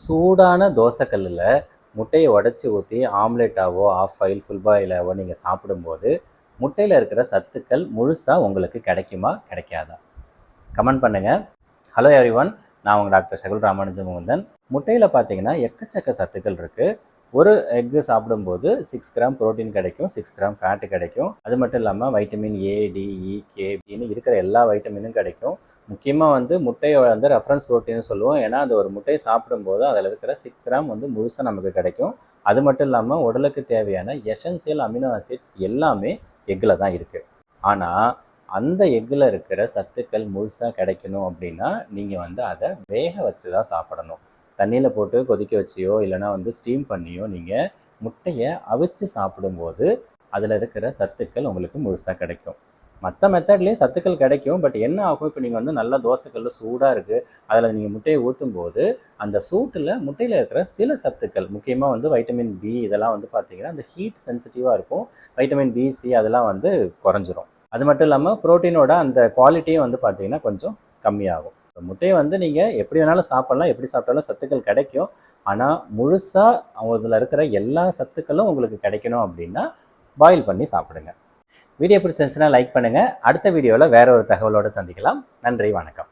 சூடான தோசைக்கல்லில் முட்டையை உடச்சி ஊற்றி ஆம்லேட்டாவோ ஆஃப் ஆயில் ஃபுல் பாயிலாவோ நீங்கள் சாப்பிடும்போது முட்டையில் இருக்கிற சத்துக்கள் முழுசாக உங்களுக்கு கிடைக்குமா கிடைக்காதா? கமெண்ட் பண்ணுங்கள் ஹலோ எவ்ரிவன் நான் உங்கள் டாக்டர் சகுல் ராமானுஜமுகுந்தன். முட்டையில் பார்த்தீங்கன்னா எக்கச்சக்க சத்துக்கள் இருக்குது ஒரு எக்கு சாப்பிடும்போது சிக்ஸ் கிராம் புரோட்டீன் கிடைக்கும் சிக்ஸ் கிராம் ஃபேட்டு கிடைக்கும். அது மட்டும் இல்லாமல் vitamin A D E K இருக்கிற எல்லா வைட்டமினும் கிடைக்கும். முக்கியமாக வந்து முட்டையை வந்து ரெஃபரன்ஸ் ப்ரோட்டீன் சொல்லுவோம். ஏன்னா அந்த ஒரு முட்டையை சாப்பிடும்போது அதில் இருக்கிற சிக்ஸ் கிராம் வந்து முழுசாக நமக்கு கிடைக்கும். அது மட்டும் இல்லாமல் உடலுக்கு தேவையான எசன்சியல் அமினோ ஆசிட்ஸ் எல்லாமே எக்கில் தான் இருக்குது ஆனால் அந்த எக்கில் இருக்கிற சத்துக்கள் முழுசாக கிடைக்கணும் அப்படின்னா நீங்கள் வந்து அதை வேக வச்சு தான் சாப்பிடணும். தண்ணியில் போட்டு கொதிக்க வச்சியோ இல்லைனா வந்து ஸ்டீம் பண்ணியோ நீங்கள் முட்டையை அவிச்சு சாப்பிடும்போது அதில் இருக்கிற சத்துக்கள் உங்களுக்கு முழுசாக கிடைக்கும். மற்ற மெத்தட்லேயும் சத்துக்கள் கிடைக்கும். பட் என்ன ஆகும்? இப்போ நீங்கள் வந்து நல்லா தோசைக்கல்ல சூடாக இருக்குது அதில் நீங்கள் முட்டையை ஊற்றும் போது அந்த சூட்டில் முட்டையில் இருக்கிற சில சத்துக்கள் முக்கியமாக வந்து வைட்டமின் பி இதெல்லாம் வந்து பார்த்தீங்கன்னா அந்த ஹீட் சென்சிட்டிவாக இருக்கும். வைட்டமின் பி சி அதெல்லாம் வந்து குறைஞ்சிரும். அது மட்டும் இல்லாமல் ப்ரோட்டீனோட அந்த குவாலிட்டியும் வந்து பார்த்தீங்கன்னா கொஞ்சம் கம்மியாகும். ஸோ முட்டையை வந்து நீங்கள் எப்படி வேணாலும் சாப்பிட்லாம் எப்படி சாப்பிட்டாலும் சத்துக்கள் கிடைக்கும். ஆனால் முழுசாக அதில் இருக்கிற எல்லா சத்துக்களும் உங்களுக்கு கிடைக்கணும் அப்படின்னா பாயில் பண்ணி சாப்பிடுங்க. வீடியோ பிடிச்சிருந்துச்சுன்னா லைக் பண்ணுங்கள் அடுத்த வீடியோவில் வேற ஒரு தகவலோடு சந்திக்கலாம். நன்றி வணக்கம்.